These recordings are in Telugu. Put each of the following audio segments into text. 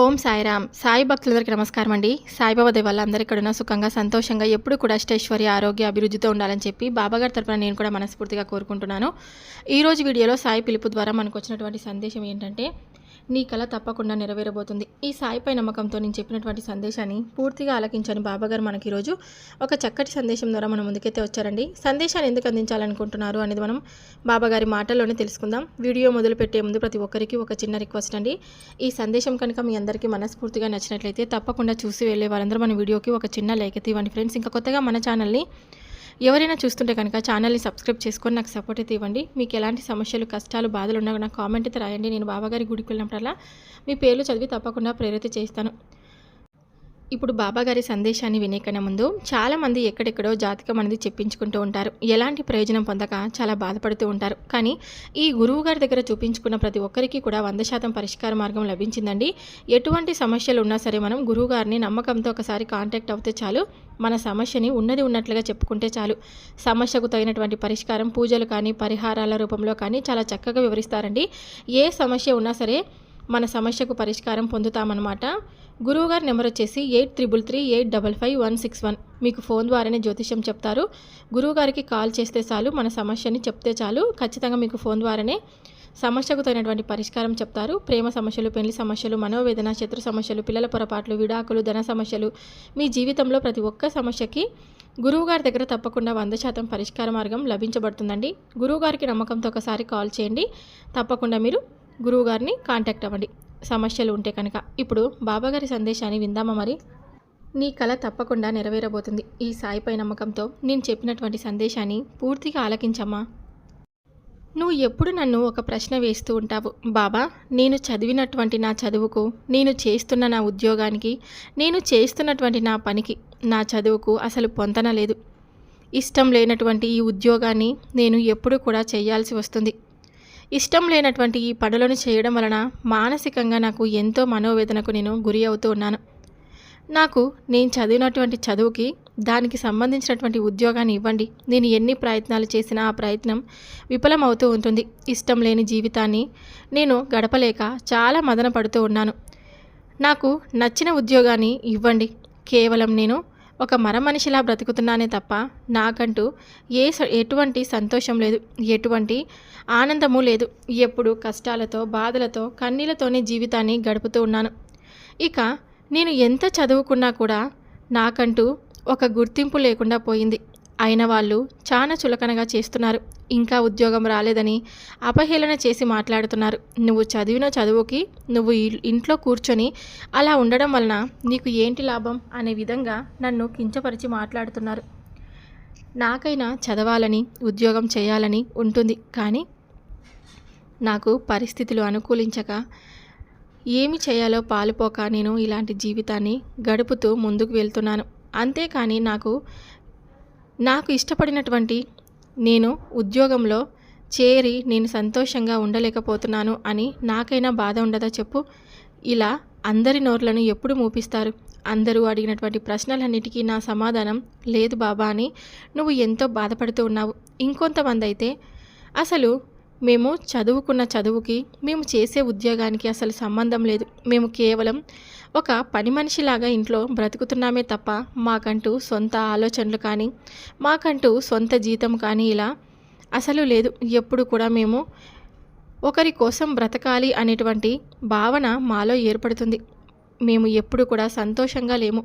ఓం సాయిరామ్. సాయి భక్తులందరికీ నమస్కారం అండి. సాయిబాబా దేవాళ్ళ అందరూ ఇక్కడ ఉన్న సుఖంగా సంతోషంగా ఎప్పుడు కూడా అష్టైశ్వర్య ఆరోగ్య అభివృద్ధితో ఉండాలని చెప్పి బాబాగారి తరపున నేను కూడా మనస్ఫూర్తిగా కోరుకుంటున్నాను. ఈరోజు వీడియోలో సాయి పిలుపు ద్వారా మనకు వచ్చినటువంటి సందేశం ఏంటంటే నీ కళ తప్పకుండా నెరవేరబోతుంది. ఈ సాయిపై నమ్మకంతో నేను చెప్పినటువంటి సందేశాన్ని పూర్తిగా ఆలకించని బాబాగారు మనకి ఈరోజు ఒక చక్కటి సందేశం ద్వారా మన ముందుకైతే వచ్చారండి. సందేశాన్ని ఎందుకు అందించాలనుకుంటున్నారు అనేది మనం బాబాగారి మాటల్లోనే తెలుసుకుందాం. వీడియో మొదలుపెట్టే ముందు ప్రతి ఒక్కరికి ఒక చిన్న రిక్వెస్ట్ అండి. ఈ సందేశం కనుక మీ అందరికీ మనస్ఫూర్తిగా నచ్చినట్లయితే తప్పకుండా చూసి వెళ్ళే వాళ్ళందరూ మన వీడియోకి ఒక చిన్న లైక్ అయితే ఇవ్వండి. ఫ్రెండ్స్ ఇంకా కొత్తగా మన ఛానల్ని ఎవరైనా చూస్తుంటే కనుక ఛానల్ని సబ్స్క్రైబ్ చేసుకొని నాకు సపోర్ట్ అయితే ఇవ్వండి. మీకు ఎలాంటి సమస్యలు కష్టాలు బాధలు ఉన్నా నాకు కామెంట్ అయితే రాయండి. నేను బాబాగారి గుడికి వెళ్ళినప్పుడల్లా మీ పేర్లు చదివి తప్పకుండా ప్రేరిత చేస్తాను. ఇప్పుడు బాబాగారి సందేశాన్ని వినేకనే ముందు చాలామంది ఎక్కడెక్కడో జాతకం అనేది చెప్పించుకుంటూ ఉంటారు. ఎలాంటి ప్రయోజనం పొందక చాలా బాధపడుతూ ఉంటారు. కానీ ఈ గురువు గారి దగ్గర చూపించుకున్న ప్రతి ఒక్కరికి కూడా వంద శాతం పరిష్కార మార్గం లభించిందండి. ఎటువంటి సమస్యలు ఉన్నా సరే మనం గురువు గారిని నమ్మకంతో ఒకసారి కాంటాక్ట్ అవుతే చాలు. మన సమస్యని ఉన్నది ఉన్నట్లుగా చెప్పుకుంటే చాలు. సమస్యకు తగినటువంటి పరిష్కారం పూజలు కానీ పరిహారాల రూపంలో కానీ చాలా చక్కగా వివరిస్తారండి. ఏ సమస్య ఉన్నా సరే మన సమస్యకు పరిష్కారం పొందుతామన్నమాట. గురువుగారి నెంబర్ వచ్చేసి eight triple three eight double five one six one. మీకు ఫోన్ ద్వారానే జ్యోతిష్యం చెప్తారు. గురువుగారికి కాల్ చేస్తే చాలు మన సమస్యని చెప్తే చాలు. ఖచ్చితంగా మీకు ఫోన్ ద్వారానే సమస్యకు తగినటువంటి పరిష్కారం చెప్తారు. ప్రేమ సమస్యలు పెళ్ళి సమస్యలు మనోవేదన శత్రు సమస్యలు పిల్లల పొరపాట్లు విడాకులు ధన సమస్యలు మీ జీవితంలో ప్రతి ఒక్క సమస్యకి గురువుగారి దగ్గర తప్పకుండా వంద శాతం పరిష్కార మార్గం లభించబడుతుందండి. గురువుగారికి నమ్మకంతో ఒకసారి కాల్ చేయండి. తప్పకుండా మీరు గురువుగారిని కాంటాక్ట్ అవ్వండి. సమస్యలు ఉంటే కనుక. ఇప్పుడు బాబాగారి సందేశాన్ని విందామా మరి? నీ కళ తప్పకుండా నెరవేరబోతుంది. ఈ సాయిపై నమ్మకంతో నేను చెప్పినటువంటి సందేశాన్ని పూర్తిగా ఆలకించమ్మా. నువ్వు ఎప్పుడు నన్ను ఒక ప్రశ్న వేస్తూ ఉంటావు. బాబా నేను చదివినటువంటి నా చదువుకు నేను చేస్తున్న నా ఉద్యోగానికి నేను చేస్తున్నటువంటి నా పనికి నా చదువుకు అసలు పొంతన లేదు. ఇష్టం లేనటువంటి ఈ ఉద్యోగాన్ని నేను ఎప్పుడు కూడా చేయాల్సి వస్తుంది. ఇష్టం లేనటువంటి ఈ పనులను చేయడం వలన మానసికంగా నాకు ఎంతో మనోవేదనకు నేను గురి అవుతూ ఉన్నాను. నాకు నేను చదివినటువంటి చదువుకి దానికి సంబంధించినటువంటి ఉద్యోగాన్ని ఇవ్వండి. నేను ఎన్ని ప్రయత్నాలు చేసినా ఆ ప్రయత్నం విఫలమవుతూ ఉంటుంది. ఇష్టం లేని జీవితాన్ని నేను గడపలేక చాలా మదన పడుతూ ఉన్నాను. నాకు నచ్చిన ఉద్యోగాన్ని ఇవ్వండి. కేవలం నేను ఒక మర మనిషిలా బ్రతుకుతున్నానే తప్ప నాకంటూ ఏ స- ఎటువంటి సంతోషం లేదు. ఎటువంటి ఆనందము లేదు. ఎప్పుడు కష్టాలతో బాధలతో కన్నీళ్ళతోనే జీవితాన్ని గడుపుతూ ఉన్నాను. ఇక నేను ఎంత చదువుకున్నా కూడా నాకంటూ ఒక గుర్తింపు లేకుండా పోయింది. అయిన వాళ్ళు చాలా చులకనగా చేస్తున్నారు. ఇంకా ఉద్యోగం రాలేదని అపహేళన చేసి మాట్లాడుతున్నారు. నువ్వు చదివిన చదువుకి నువ్వు ఇంట్లో కూర్చొని అలా ఉండడం వలన నీకు ఏంటి లాభం? అనే విధంగా నన్ను కించపరిచి మాట్లాడుతున్నారు. నాకైనా చదవాలని ఉద్యోగం చేయాలని ఉంటుంది. కానీ నాకు పరిస్థితులు అనుకూలించక ఏమి చేయాలో పాలుపోక నేను ఇలాంటి జీవితాన్ని గడుపుతూ ముందుకు వెళ్తున్నాను. అంతేకాని నాకు నాకు ఇష్టపడినటువంటి నేను ఉద్యోగంలో చేరి నేను సంతోషంగా ఉండలేకపోతున్నాను అని నాకైనా బాధ ఉండదా చెప్పు? ఇలా అందరి నోర్లను ఎప్పుడు మూపిస్తారు? అందరూ అడిగినటువంటి ప్రశ్నలన్నిటికీ నా సమాధానం లేదు బాబా అని నువ్వు ఎంతో బాధపడుతూ ఉన్నావు. ఇంకొంతమంది అయితే అసలు మేము చదువుకున్న చదువుకి మేము చేసే ఉద్యోగానికి అసలు సంబంధం లేదు. మేము కేవలం ఒక పని మనిషిలాగా ఇంట్లో బ్రతుకుతున్నామే తప్ప మాకంటూ సొంత ఆలోచనలు కానీ మాకంటూ సొంత జీతం కానీ ఇలా అసలు లేదు. ఎప్పుడు కూడా మేము ఒకరి కోసం బ్రతకాలి అనేటువంటి భావన మాలో ఏర్పడుతుంది. మేము ఎప్పుడు కూడా సంతోషంగా లేము.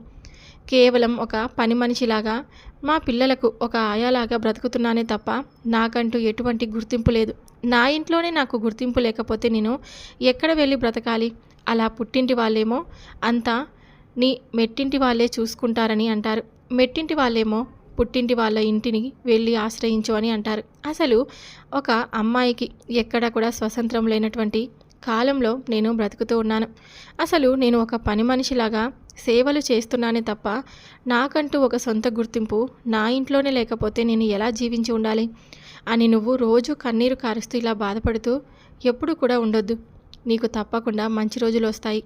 కేవలం ఒక పని మనిషిలాగా మా పిల్లలకు ఒక ఆయాలాగా బ్రతుకుతున్నానే తప్ప నాకంటూ ఎటువంటి గుర్తింపు లేదు. నా ఇంట్లోనే నాకు గుర్తింపు లేకపోతే నేను ఎక్కడ వెళ్ళి బ్రతకాలి? అలా పుట్టింటి వాళ్ళేమో అంతా నీ మెట్టింటి వాళ్ళే చూసుకుంటారని అంటారు. మెట్టింటి వాళ్ళేమో పుట్టింటి వాళ్ళ ఇంటిని వెళ్ళి ఆశ్రయించు అని అంటారు. అసలు ఒక అమ్మాయికి ఎక్కడ కూడా స్వతంత్రం లేనటువంటి కాలంలో నేను బ్రతుకుతూ ఉన్నాను. అసలు నేను ఒక పని మనిషిలాగా సేవలు చేస్తున్నానే తప్ప నాకంటూ ఒక సొంత గుర్తింపు నా ఇంట్లోనే లేకపోతే నేను ఎలా జీవించి ఉండాలి? అని నువ్వు రోజు కన్నీరు కారుస్తూ ఇలా బాధపడుతూ ఎప్పుడు కూడా ఉండొద్దు. నీకు తప్పకుండా మంచి రోజులు వస్తాయి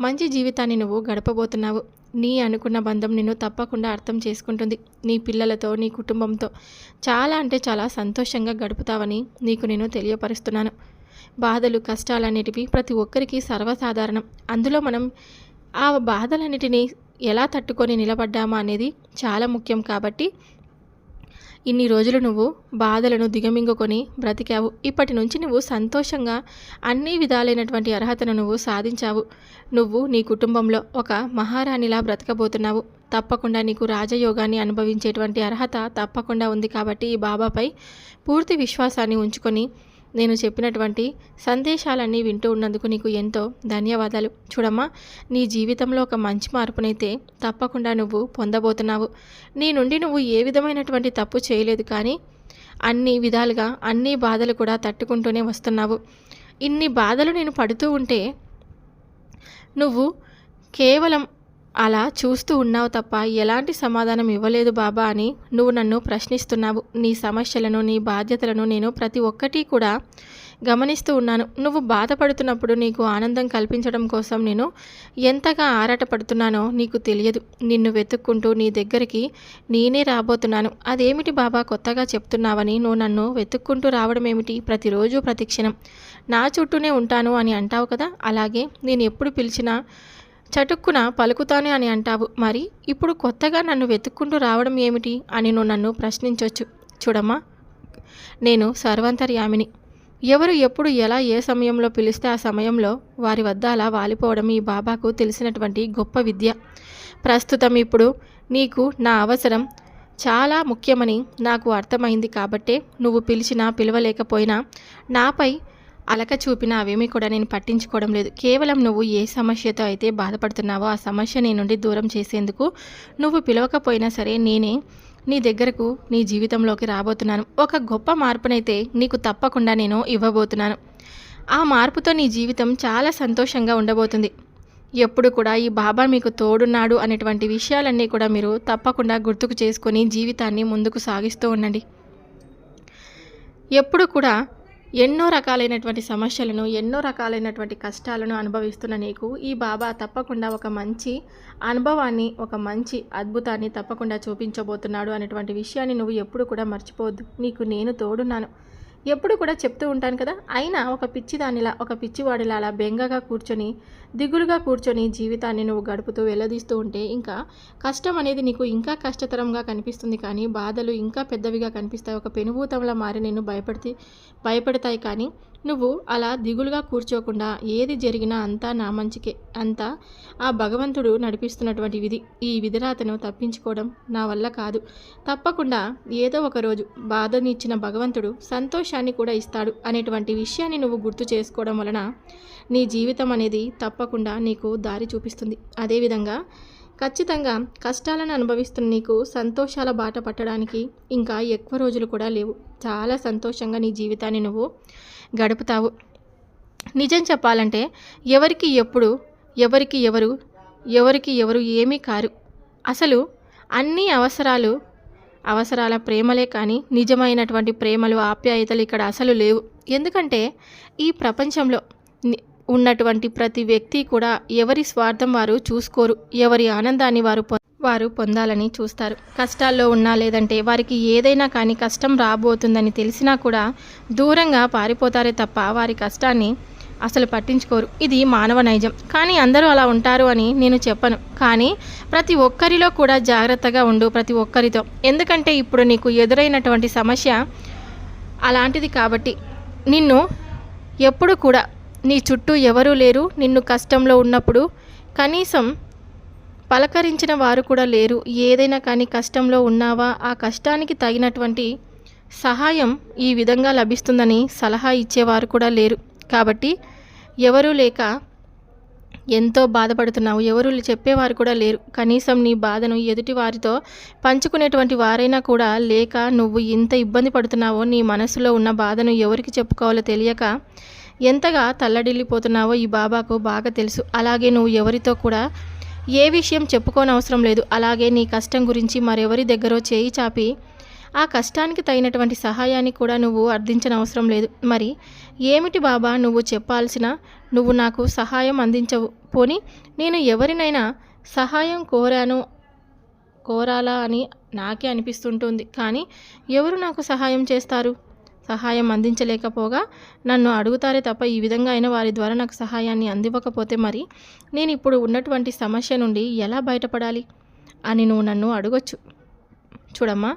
మంచి జీవితాన్ని నువ్వు గడపబోతున్నావు. నీ అనుకున్న బంధం నిన్ను తప్పకుండా అర్థం చేసుకుంటుంది. నీ పిల్లలతో నీ కుటుంబంతో. చాలా అంటే చాలా సంతోషంగా గడుపుతావని నీకు నేను తెలియపరుస్తున్నాను. బాధలు కష్టాలన్నిటివి ప్రతి ఒక్కరికి సర్వసాధారణం. అందులో మనం ఆ బాధలన్నిటినీ ఎలా తట్టుకొని నిలబడ్డామా అనేది చాలా ముఖ్యం కాబట్టి ఇన్ని రోజులు నువ్వు బాధలను దిగమింగుకొని బ్రతికావు. ఇప్పటి నుంచి నువ్వు సంతోషంగా అన్ని విధాలైనటువంటి అర్హతను నువ్వు సాధించావు. నువ్వు నీ కుటుంబంలో ఒక మహారాణిలా బ్రతకబోతున్నావు. తప్పకుండా నీకు రాజయోగాన్ని అనుభవించేటువంటి అర్హత తప్పకుండా ఉంది కాబట్టి ఈ బాబాపై పూర్తి విశ్వాసాన్ని ఉంచుకొని నేను చెప్పినటువంటి సందేశాలన్నీ వింటూ ఉన్నందుకు నీకు ఎంతో ధన్యవాదాలు. చూడమ్మా నీ జీవితంలో ఒక మంచి మార్పునైతే తప్పకుండా నువ్వు పొందబోతున్నావు. నీ నుండి నువ్వు ఏ విధమైనటువంటి తప్పు చేయలేదు కానీ అన్ని విధాలుగా అన్ని బాధలు కూడా తట్టుకుంటూనే వస్తున్నావు. ఇన్ని బాధలు నేను పడుతూ ఉంటే నువ్వు కేవలం అలా చూస్తూ ఉన్నావు తప్ప ఎలాంటి సమాధానం ఇవ్వలేదు బాబా అని నువ్వు నన్ను ప్రశ్నిస్తున్నావు. నీ సమస్యలను నీ బాధ్యతలను నేను ప్రతి ఒక్కటి కూడా గమనిస్తూ ఉన్నాను. నువ్వు బాధపడుతున్నప్పుడు నీకు ఆనందం కల్పించడం కోసం నేను ఎంతగా ఆరాటపడుతున్నానో నీకు తెలియదు. నిన్ను వెతుక్కుంటూ నీ దగ్గరికి నేనే రాబోతున్నాను. అదేమిటి బాబా కొత్తగా చెప్తున్నావని నువ్వు నన్ను వెతుక్కుంటూ రావడం ఏమిటి? ప్రతిరోజు ప్రతిక్షణం నా చుట్టూనే ఉంటాను అని అంటావు కదా? అలాగే నేను ఎప్పుడు పిలిచినా చటుక్కున పలుకుతాను అని అంటావు. మరి ఇప్పుడు కొత్తగా నన్ను వెతుక్కుంటూ రావడం ఏమిటి అని నువ్వు నన్ను ప్రశ్నించవచ్చు చూడమ్మా నేను సర్వంతర్యామిని. ఎవరు ఎప్పుడు ఎలా ఏ సమయంలో పిలిస్తే ఆ సమయంలో వారి వద్ద అలా వాలిపోవడం ఈ బాబాకు తెలిసినటువంటి గొప్ప విద్య. ప్రస్తుతం ఇప్పుడు నీకు నా అవసరం చాలా ముఖ్యమని నాకు అర్థమైంది కాబట్టే నువ్వు పిలిచినా పిలవలేకపోయినా నాపై అలక చూపిన అవేమీ కూడా నేను పట్టించుకోవడం లేదు. కేవలం నువ్వు ఏ సమస్యతో అయితే బాధపడుతున్నావో ఆ సమస్య నీ నుండి దూరం చేసేందుకు నువ్వు పిలవకపోయినా సరే నేనే నీ దగ్గరకు నీ జీవితంలోకి రాబోతున్నాను. ఒక గొప్ప మార్పునైతే నీకు తప్పకుండా నేను ఇవ్వబోతున్నాను. ఆ మార్పుతో నీ జీవితం చాలా సంతోషంగా ఉండబోతుంది. ఎప్పుడు కూడా ఈ బాబా మీకు తోడున్నాడు అనేటువంటి విషయాలన్నీ కూడా మీరు తప్పకుండా గుర్తుకు చేసుకొని జీవితాన్ని ముందుకు సాగిస్తూ ఉండండి. ఎప్పుడు కూడా ఎన్నో రకాలైనటువంటి సమస్యలను ఎన్నో రకాలైనటువంటి కష్టాలను అనుభవిస్తున్న నీకు ఈ బాబా తప్పకుండా ఒక మంచి అనుభవాన్ని ఒక మంచి అద్భుతాన్ని తప్పకుండా చూపించబోతున్నాడు అనేటువంటి విషయాన్ని నువ్వు ఎప్పుడు కూడా మర్చిపోవద్దు. నీకు నేను తోడున్నాను. ఎప్పుడు కూడా చెప్తూ ఉంటాను కదా అయినా ఒక పిచ్చిదానిలా ఒక పిచ్చివాడిలా అలా బెంగగా కూర్చొని దిగులుగా కూర్చొని జీవితాన్ని నువ్వు గడుపుతూ వెల్లదీస్తూ ఉంటే ఇంకా కష్టం అనేది నీకు ఇంకా కష్టతరంగా కనిపిస్తుంది కానీ బాధలు ఇంకా పెద్దవిగా కనిపిస్తాయి. ఒక పెనుభూతంలా మారి నేను భయపడితే భయపడతాయి కానీ నువ్వు అలా దిగులుగా కూర్చోకుండా ఏది జరిగినా అంతా నా మంచికే. అంతా ఆ భగవంతుడు నడిపిస్తున్నటువంటి విధి. ఈ విధిరాతను తప్పించుకోవడం నా వల్ల కాదు. తప్పకుండా ఏదో ఒక రోజు బాధనిచ్చిన భగవంతుడు సంతోషాన్ని కూడా ఇస్తాడు అనేటువంటి విషయాన్ని నువ్వు గుర్తు చేసుకోవడం వలన నీ జీవితం అనేది తప్పకుండా నీకు దారి చూపిస్తుంది. అదేవిధంగా ఖచ్చితంగా కష్టాలను అనుభవిస్తున్న నీకు సంతోషాల బాట పట్టడానికి ఇంకా ఎక్కువ రోజులు కూడా లేవు. చాలా సంతోషంగా నీ జీవితాన్ని నువ్వు గడుపుతావు. నిజం చెప్పాలంటే ఎవరికి ఎప్పుడు ఎవరికి ఎవరు ఎవరికి ఎవరు ఏమీ కారు. అసలు అన్ని అవసరాలు అవసరాల ప్రేమలే కానీ నిజమైనటువంటి ప్రేమలు ఆప్యాయతలు ఇక్కడ అసలు లేవు. ఎందుకంటే ఈ ప్రపంచంలో ని- ఉన్నటువంటి ప్రతి వ్యక్తి కూడా ఎవరి స్వార్థం వారు చూసుకోరు ఎవరి ఆనందాన్ని వారు వారు పొందాలని చూస్తారు. కష్టాల్లో ఉన్నా లేదంటే వారికి ఏదైనా కానీ కష్టం రాబోతుందని తెలిసినా కూడా దూరంగా పారిపోతారే తప్ప వారి కష్టాన్ని అసలు పట్టించుకోరు. ఇది మానవ నైజం. కానీ అందరూ అలా ఉంటారు అని నేను చెప్పను. కానీ ప్రతి ఒక్కరిలో కూడా జాగ్రత్తగా ఉండు ప్రతి ఒక్కరితో. ఎందుకంటే ఇప్పుడు నీకు ఎదురైనటువంటి సమస్య అలాంటిది కాబట్టి నిన్ను ఎప్పుడు కూడా నీ చుట్టూ ఎవరూ లేరు నిన్ను కష్టంలో ఉన్నప్పుడు. కనీసం పలకరించిన వారు కూడా లేరు. ఏదైనా కానీ కష్టంలో ఉన్నావా? ఆ కష్టానికి తగినటువంటి సహాయం ఈ విధంగా లభిస్తుందని సలహా ఇచ్చేవారు కూడా లేరు. కాబట్టి ఎవరూ లేక ఎంతో బాధపడుతున్నావు. ఎవరు చెప్పేవారు కూడా లేరు. కనీసం నీ బాధను ఎదుటి వారితో పంచుకునేటువంటి వారైనా కూడా లేక నువ్వు ఇంత ఇబ్బంది పడుతున్నావో నీ మనసులో ఉన్న బాధను ఎవరికి చెప్పుకోవాలో తెలియక ఎంతగా తల్లడిల్లిపోతున్నావో ఈ బాబాకు బాగా తెలుసు. అలాగే నువ్వు ఎవరితో కూడా ఏ విషయం చెప్పుకోనవసరం లేదు. అలాగే నీ కష్టం గురించి మరెవరి దగ్గరో చేయి చాపి ఆ కష్టానికి తగినటువంటి సహాయాన్ని కూడా నువ్వు అర్థించనవసరం లేదు. మరి ఏమిటి బాబా నువ్వు చెప్పాల్సిన నువ్వు నాకు సహాయం అందించవు? పోని నేను ఎవరినైనా సహాయం కోరాను కోరాలా అని నాకే అనిపిస్తుంటుంది. కానీ ఎవరు నాకు సహాయం చేస్తారు? సహాయం అందించలేకపోగా నన్ను అడుగుతారే తప్ప ఈ విధంగా అయిన వారి ద్వారా నాకు సహాయాన్ని అందివ్వకపోతే మరి నేను ఇప్పుడు ఉన్నటువంటి సమస్య నుండి ఎలా బయటపడాలి అని నువ్వు నన్ను అడగొచ్చు. చూడమ్మా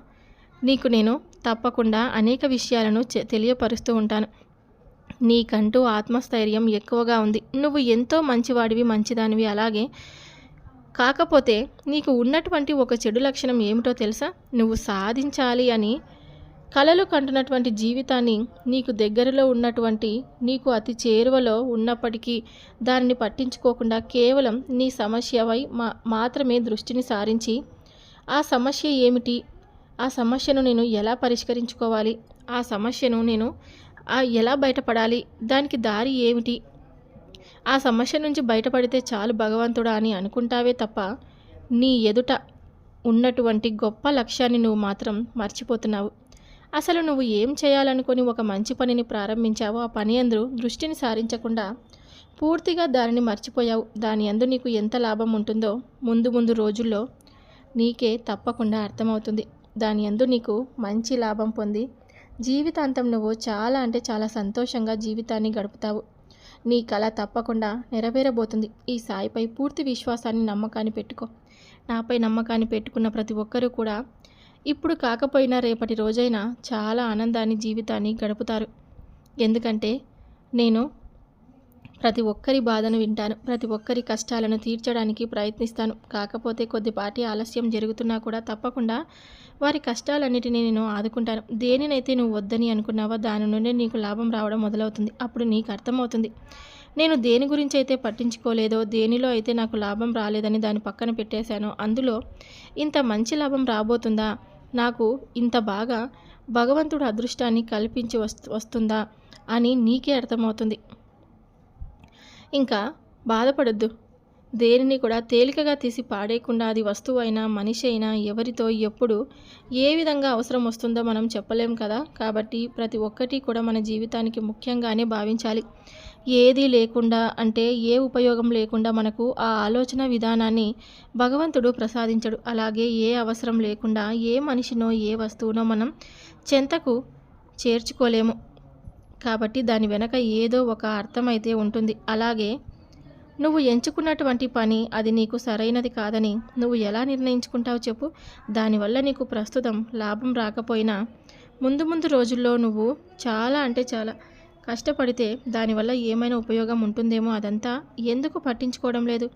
నీకు నేను తప్పకుండా అనేక విషయాలను తెలియపరుస్తూ ఉంటాను. నీకంటూ ఆత్మస్థైర్యం ఎక్కువగా ఉంది. నువ్వు ఎంతో మంచివాడివి మంచిదానివి అలాగే. కాకపోతే నీకు ఉన్నటువంటి ఒక చెడు లక్షణం ఏమిటో తెలుసా? నువ్వు సాధించాలి అని కలలు కంటున్నటువంటి జీవితాన్ని నీకు దగ్గరలో ఉన్నటువంటి నీకు అతి చేరువలో ఉన్నప్పటికీ దానిని పట్టించుకోకుండా కేవలం నీ సమస్యపై మా మాత్రమే దృష్టిని సారించి ఆ సమస్య ఏమిటి? ఆ సమస్యను నేను ఎలా పరిష్కరించుకోవాలి? ఆ సమస్యను నేను ఎలా బయటపడాలి? దానికి దారి ఏమిటి? ఆ సమస్య నుంచి బయటపడితే చాలు భగవంతుడా అని అనుకుంటావే తప్ప నీ ఎదుట ఉన్నటువంటి గొప్ప లక్ష్యాన్ని నువ్వు మాత్రం మర్చిపోతున్నావు. అసలు నువ్వు ఏం చేయాలనుకుని ఒక మంచి పనిని ప్రారంభించావో ఆ పని అందరూ దృష్టిని సారించకుండా పూర్తిగా దానిని మర్చిపోయావు. దాని అందు నీకు ఎంత లాభం ఉంటుందో ముందు ముందు రోజుల్లో నీకే తప్పకుండా అర్థమవుతుంది. దాని అందు నీకు మంచి లాభం పొంది జీవితాంతం నువ్వు చాలా అంటే చాలా సంతోషంగా జీవితాన్ని గడుపుతావు. నీ కళ తప్పకుండా నెరవేరబోతుంది. ఈ సాయిపై పూర్తి విశ్వాసాన్ని నమ్మకాన్ని పెట్టుకో. నాపై నమ్మకాన్ని పెట్టుకున్న ప్రతి ఒక్కరూ కూడా ఇప్పుడు కాకపోయినా రేపటి రోజైనా చాలా ఆనందాన్ని జీవితాన్ని గడుపుతారు. ఎందుకంటే నేను ప్రతి ఒక్కరి బాధను వింటాను ప్రతి ఒక్కరి కష్టాలను తీర్చడానికి ప్రయత్నిస్తాను. కాకపోతే కొద్దిపాటి ఆలస్యం జరుగుతున్నా కూడా తప్పకుండా వారి కష్టాలన్నిటినీ నేను ఆదుకుంటాను. దేనినైతే నువ్వు వద్దని అనుకున్నావో దాని నుండి నీకు లాభం రావడం మొదలవుతుంది. అప్పుడు నీకు అర్థమవుతుంది. నేను దేని గురించి అయితే పట్టించుకోలేదో దేనిలో అయితే నాకు లాభం రాలేదని దాన్ని పక్కన పెట్టేశానో అందులో ఇంత మంచి లాభం రాబోతుందా? నాకు ఇంత బాగా భగవంతుడు అదృష్టాన్ని కల్పించి వస్తు వస్తుందా అని నీకే అర్థమవుతుంది. ఇంకా బాధపడద్దు. దేనిని కూడా తేలికగా తీసి పాడేయకుండా అది వస్తువు అయినా మనిషి అయినా ఎవరితో ఎప్పుడు ఏ విధంగా అవసరం వస్తుందో మనం చెప్పలేం కదా. కాబట్టి ప్రతి ఒక్కటి కూడా మన జీవితానికి ముఖ్యంగానే భావించాలి. ఏది లేకుండా అంటే ఏ ఉపయోగం లేకుండా మనకు ఆ ఆలోచన విధానాన్ని భగవంతుడు ప్రసాదించడు. అలాగే ఏ అవసరం లేకుండా ఏ మనిషినో ఏ వస్తువునో మనం చెంతకు చేర్చుకోలేము. కాబట్టి దాని వెనక ఏదో ఒక అర్థం అయితే ఉంటుంది. అలాగే నువ్వు ఎంచుకున్నటువంటి పని అది నీకు సరైనది కాదని నువ్వు ఎలా నిర్ణయించుకుంటావు చెప్పు. దానివల్ల నీకు ప్రస్తుతం లాభం రాకపోయినా ముందు ముందు రోజుల్లో నువ్వు చాలా అంటే చాలా కష్టపడితే దానివల్ల ఏమైనా ఉపయోగం ఉంటుందేమో అదంతా ఎందుకు పట్టించుకోవడం లేదు?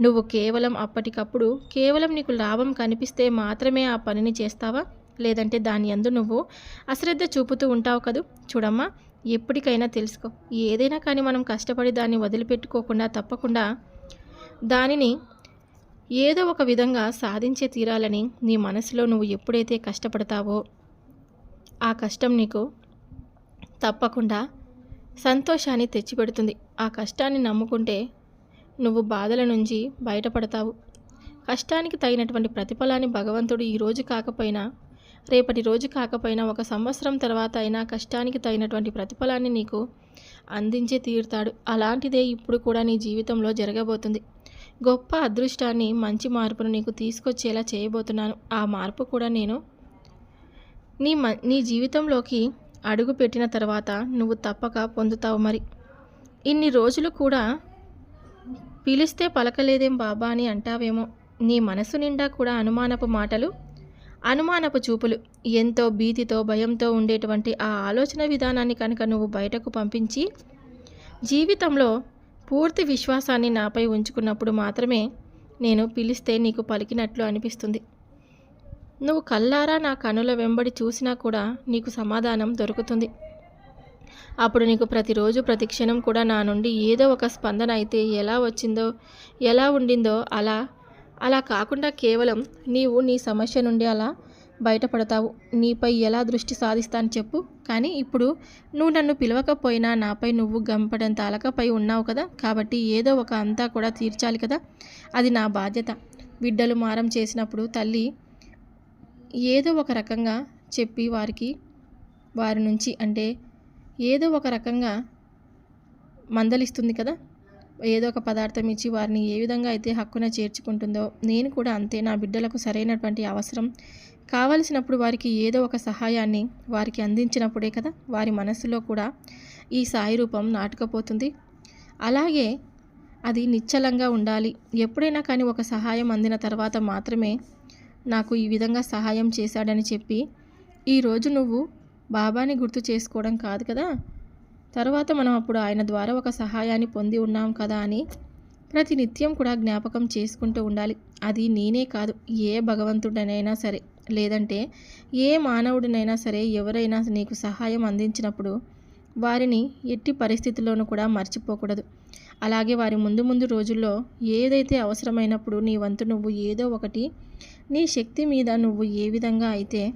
నువ్వు కేవలం అప్పటికప్పుడు కేవలం నీకు లాభం కనిపిస్తే మాత్రమే ఆ పనిని చేస్తావా? లేదంటే దాని అందు నువ్వు అశ్రద్ధ చూపుతూ ఉంటావు కదూ? చూడమ్మా ఎప్పటికైనా తెలుసుకో. ఏదైనా కానీ మనం కష్టపడి దాన్ని వదిలిపెట్టుకోకుండా తప్పకుండా దానిని ఏదో ఒక విధంగా సాధించే తీరాలని నీ మనసులో నువ్వు ఎప్పుడైతే కష్టపడతావో ఆ కష్టం నీకు తప్పకుండా సంతోషాన్ని తెచ్చిపెడుతుంది. ఆ కష్టాన్ని నమ్ముకుంటే నువ్వు బాధల నుంచి బయటపడతావు. కష్టానికి తగినటువంటి ప్రతిఫలాన్ని భగవంతుడు ఈరోజు కాకపోయినా రేపటి రోజు కాకపోయినా ఒక సంవత్సరం తర్వాత అయినా కష్టానికి తగినటువంటి ప్రతిఫలాన్ని నీకు అందించే తీరుతాడు. అలాంటిదే ఇప్పుడు కూడా నీ జీవితంలో జరగబోతుంది. గొప్ప అదృష్టాన్ని మంచి మార్పును నీకు తీసుకొచ్చేలా చేయబోతున్నాను. ఆ మార్పు కూడా నేను నీ మ నీ జీవితంలోకి అడుగు పెట్టిన తర్వాత నువ్వు తప్పక పొందుతావు మరి. ఇన్ని రోజులు కూడా పిలిస్తే పలకలేదేం బాబా అని అంటావేమో. నీ మనసు నిండా కూడా అనుమానపు మాటలు అనుమానపు చూపులు ఎంతో భీతితో భయంతో ఉండేటువంటి ఆ ఆలోచన విధానాన్ని కనుక నువ్వు బయటకు పంపించి జీవితంలో పూర్తి విశ్వాసాన్ని నాపై ఉంచుకున్నప్పుడు మాత్రమే నేను పిలిస్తే నీకు పలికినట్లు అనిపిస్తుంది. నువ్వు కల్లారా నా కనుల వెంబడి చూసినా కూడా నీకు సమాధానం దొరుకుతుంది. అప్పుడు నీకు ప్రతిరోజు ప్రతి క్షణం కూడా నా నుండి ఏదో ఒక స్పందన అయితే ఎలా వచ్చిందో ఎలా ఉండిందో అలా అలా కాకుండా కేవలం నీవు నీ సమస్య నుండి అలా బయటపడతావు. నీపై ఎలా దృష్టి సాధిస్తాను చెప్పు. కానీ ఇప్పుడు నువ్వు నన్ను పిలవకపోయినా నాపై నువ్వు గంపడంత అలకపై ఉన్నావు కదా. కాబట్టి ఏదో ఒక అంతా కూడా తీర్చాలి కదా. అది నా బాధ్యత. బిడ్డలు మారం చేసినప్పుడు తల్లి ఏదో ఒక రకంగా చెప్పి వారికి వారి నుంచి అంటే ఏదో ఒక రకంగా మందలిస్తుంది కదా? ఏదో ఒక పదార్థం ఇచ్చి వారిని ఏ విధంగా అయితే హక్కున చేర్చుకుంటుందో నేను కూడా అంతే. నా బిడ్డలకు సరైనటువంటి అవసరం కావలసినప్పుడు వారికి ఏదో ఒక సహాయాన్ని వారికి అందించినప్పుడే కదా వారి మనస్సులో కూడా ఈ సాయి రూపం నాటుకపోతుంది. అలాగే అది నిశ్చలంగా ఉండాలి. ఎప్పుడైనా కానీ ఒక సహాయం అందిన తర్వాత మాత్రమే నాకు ఈ విధంగా సహాయం చేశాడని చెప్పి ఈరోజు నువ్వు బాబాని గుర్తు చేసుకోవడం కాదు కదా? తర్వాత మనం అప్పుడు ఆయన ద్వారా ఒక సహాయాన్ని పొంది ఉన్నాం కదా అని ప్రతి నిత్యం కూడా జ్ఞాపకం చేసుకుంటూ ఉండాలి. అది నేనే కాదు ఏ భగవంతుడనైనా సరే. లేదంటే ఏ మానవుడినైనా సరే ఎవరైనా నీకు సహాయం అందించినప్పుడు వారిని ఎట్టి పరిస్థితుల్లోనూ కూడా మర్చిపోకూడదు. అలాగే వారి ముందు ముందు రోజుల్లో ఏదైతే అవసరమైనప్పుడు నీ వంతు నువ్వు ఏదో ఒకటి నీ శక్తి మీద నువ్వు ఏ విధంగా అయితే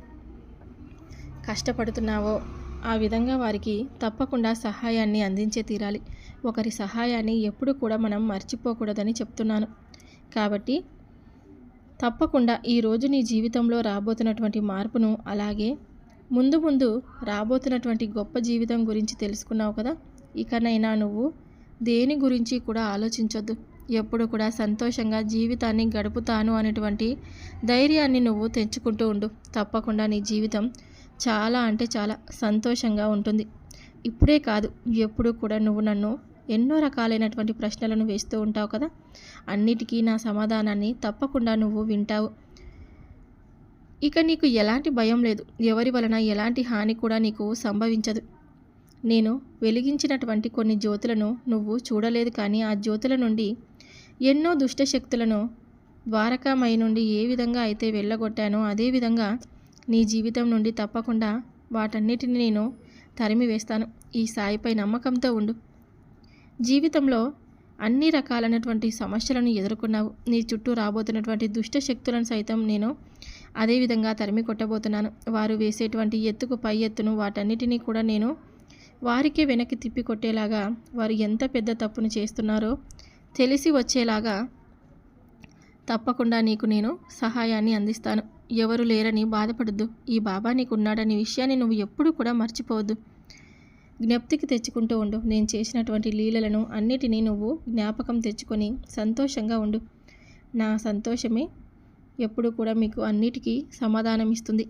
కష్టపడుతున్నావో ఆ విధంగా వారికి తప్పకుండా సహాయాన్ని అందించే తీరాలి. ఒకరి సహాయాన్ని ఎప్పుడు కూడా మనం మర్చిపోకూడదని చెప్తున్నాను. కాబట్టి తప్పకుండా ఈరోజు నీ జీవితంలో రాబోతున్నటువంటి మార్పును అలాగే ముందు ముందు రాబోతున్నటువంటి గొప్ప జీవితం గురించి తెలుసుకున్నావు కదా? ఇకనైనా నువ్వు దేని గురించి కూడా ఆలోచించొద్దు. ఎప్పుడు కూడా సంతోషంగా జీవితాన్ని గడుపుతాను అనేటువంటి ధైర్యాన్ని నువ్వు తెచ్చుకుంటూ ఉండు. తప్పకుండా నీ జీవితం చాలా అంటే చాలా సంతోషంగా ఉంటుంది. ఇప్పుడే కాదు ఎప్పుడు కూడా నువ్వు నన్ను ఎన్నో రకాలైనటువంటి ప్రశ్నలను వేస్తూ ఉంటావు కదా? అన్నిటికీ నా సమాధానాన్ని తప్పకుండా నువ్వు వింటావు. ఇక నీకు ఎలాంటి భయం లేదు. ఎవరి వలన ఎలాంటి హాని కూడా నీకు సంభవించదు. నేను వెలిగించినటువంటి కొన్ని జ్యోతులను నువ్వు చూడలేదు కానీ ఆ జ్యోతుల నుండి ఎన్నో దుష్ట శక్తులను ద్వారకామై నుండి ఏ విధంగా అయితే వెళ్ళగొట్టానో అదేవిధంగా నీ జీవితం నుండి తప్పకుండా వాటన్నిటిని నేను తరిమి వేస్తాను. ఈ సాయిపై నమ్మకంతో ఉండు. జీవితంలో అన్ని రకాలైనటువంటి సమస్యలను ఎదుర్కొన్నావు. నీ చుట్టూ రాబోతున్నటువంటి దుష్ట శక్తులను సైతం నేను అదేవిధంగా తరిమి కొట్టబోతున్నాను. వారు వేసేటువంటి ఎత్తుకు పై ఎత్తును వాటన్నిటినీ కూడా నేను వారికే వెనక్కి తిప్పి కొట్టేలాగా వారు ఎంత పెద్ద తప్పును చేస్తున్నారో తెలిసి వచ్చేలాగా తప్పకుండా నీకు నేను సహాయాన్ని అందిస్తాను. ఎవరు లేరని బాధపడద్దు. ఈ బాబా నీకు ఉన్నాడనే విషయాన్ని నువ్వు ఎప్పుడూ కూడా మర్చిపోవద్దు. జ్ఞప్తికి తెచ్చుకుంటూ ఉండు. నేను చేసినటువంటి లీలలను అన్నిటినీ నువ్వు జ్ఞాపకం తెచ్చుకొని సంతోషంగా ఉండు. నా సంతోషమే ఎప్పుడు కూడా మీకు అన్నిటికీ సమాధానం ఇస్తుంది.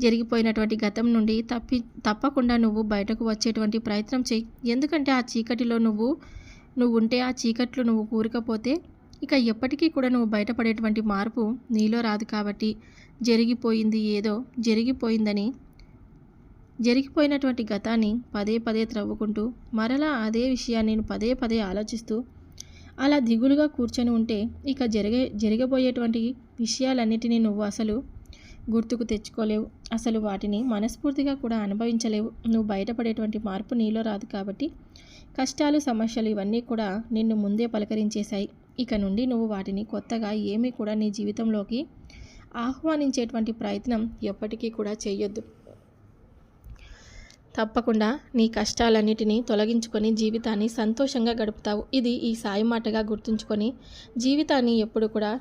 జరిగిపోయినటువంటి గతం నుండి తప్పి తప్పకుండా నువ్వు బయటకు వచ్చేటువంటి ప్రయత్నం చేయి. ఎందుకంటే ఆ చీకటిలో నువ్వు నువ్వు ఉంటే ఆ చీకట్లు నువ్వు కూరకపోతే ఇక ఎప్పటికీ కూడా నువ్వు బయటపడేటువంటి మార్పు నీలో రాదు కాబట్టి జరిగిపోయింది ఏదో జరిగిపోయిందని జరిగిపోయినటువంటి గతాన్ని పదే పదే త్రవ్వుకుంటూ మరలా అదే విషయాన్ని నేను పదే పదే ఆలోచిస్తూ అలా దిగులుగా కూర్చొని ఉంటే ఇక జరిగే జరగబోయేటువంటి విషయాలన్నిటినీ నువ్వు అసలు గుర్తుకు తెచ్చుకోలేవు. అసలు వాటిని మనస్ఫూర్తిగా కూడా అనుభవించలేవు. నువ్వు బయటపడేటువంటి మార్పు నీలో రాదు కాబట్టి కష్టాలు సమస్యలు ఇవన్నీ కూడా నిన్ను ముందే పలకరించేశాయి. ఇక నుండి నువ్వు వాటిని కొత్తగా ఏమీ కూడా నీ జీవితంలోకి ఆహ్వానించేటువంటి ప్రయత్నం ఎప్పటికీ కూడా చేయొద్దు తప్పకుండా నీ కష్టాలన్నిటినీ తొలగించుకొని జీవితాన్ని సంతోషంగా గడుపుతావు. ఇది ఈ సాయి మాటగా గుర్తుంచుకొని జీవితాన్ని ఎప్పుడు కూడా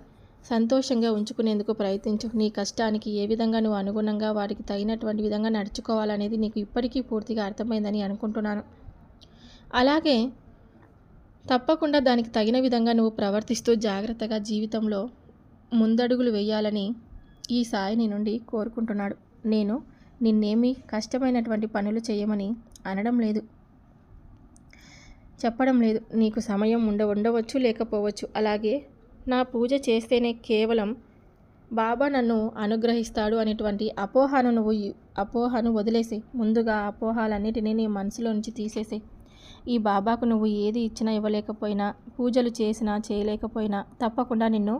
సంతోషంగా ఉంచుకునేందుకు ప్రయత్నించు. నీ కష్టానికి ఏ విధంగా నువ్వు అనుగుణంగా వాటికి తగినటువంటి విధంగా నడుచుకోవాలనేది నీకు ఇప్పటికీ పూర్తిగా అర్థమైందని అనుకుంటున్నాను. అలాగే తప్పకుండా దానికి తగిన విధంగా నువ్వు ప్రవర్తిస్తూ జాగ్రత్తగా జీవితంలో ముందడుగులు వేయాలని ఈ సాయి నీ నుండి కోరుకుంటున్నాడు. నేను నిన్నేమీ కష్టమైనటువంటి పనులు చేయమని అనడం లేదు. చెప్పడం లేదు. నీకు సమయం ఉండ ఉండవచ్చు లేకపోవచ్చు. అలాగే నా పూజ చేస్తేనే కేవలం బాబా నన్ను అనుగ్రహిస్తాడు అనేటువంటి అపోహను నువ్వు అపోహను వదిలేసి ముందుగా అపోహాలన్నిటినీ నీ మనసులో నుంచి తీసేసే ఈ బాబాకు నువ్వు ఏది ఇచ్చినా ఇవ్వలేకపోయినా పూజలు చేసినా చేయలేకపోయినా తప్పకుండా నిన్ను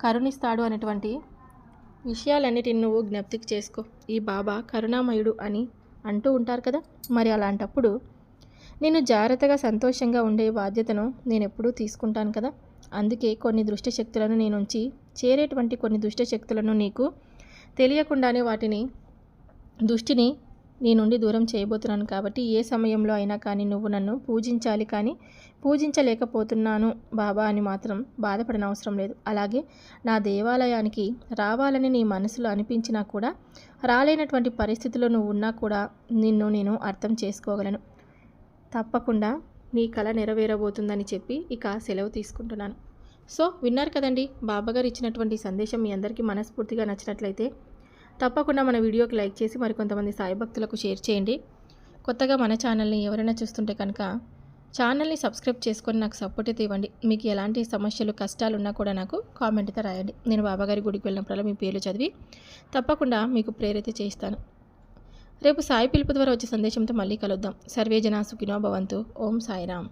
కరుణిస్తాడు అనేటువంటి విషయాలన్నిటిని నువ్వు జ్ఞప్తికి చేసుకో. ఈ బాబా కరుణామయుడు అని అంటూ ఉంటారు కదా? మరి అలాంటప్పుడు నేను జాగ్రత్తగా సంతోషంగా ఉండే బాధ్యతను నేను ఎప్పుడూ తీసుకుంటాను కదా? అందుకే కొన్ని దుష్ట శక్తులను నేను ఉంచి చేరేటువంటి కొన్ని దుష్ట శక్తులను నీకు తెలియకుండానే వాటిని దృష్టిని నీ నుండి దూరం చేయబోతున్నాను కాబట్టి ఏ సమయంలో అయినా కానీ నువ్వు నన్ను పూజించాలి కానీ పూజించలేకపోతున్నాను బాబా అని మాత్రం బాధపడనవసరం అవసరం లేదు. అలాగే నా దేవాలయానికి రావాలని నీ మనసులో అనిపించినా కూడా రాలేనటువంటి పరిస్థితిలో నువ్వు ఉన్నా కూడా నిన్ను నేను అర్థం చేసుకోగలను. తప్పకుండా నీ కళ నెరవేరబోతుందని చెప్పి ఇక సెలవు తీసుకుంటున్నాను. సో విన్నారు కదండి బాబాగారు ఇచ్చినటువంటి సందేశం మీ అందరికీ మనస్ఫూర్తిగా నచ్చినట్లయితే తప్పకుండా మన వీడియోకి లైక్ చేసి మరికొంతమంది సాయి భక్తులకు షేర్ చేయండి. కొత్తగా మన ఛానల్ని ఎవరైనా చూస్తుంటే కనుక ఛానల్ని సబ్స్క్రైబ్ చేసుకొని నాకు సపోర్ట్ అయితే ఇవ్వండి. మీకు ఎలాంటి సమస్యలు కష్టాలు ఉన్నా కూడా నాకు కామెంట్ అయితే రాయండి. నేను బాబాగారి గుడికి వెళ్ళినప్పుడల్లా మీ పేర్లు చదివి తప్పకుండా మీకు ప్రేరిత చేస్తాను రేపు సాయి పిలుపు ద్వారా వచ్చే సందేశంతో మళ్ళీ కలుద్దాం. సర్వే జనా సుఖినో భవంతు. ఓం సాయిరామ్.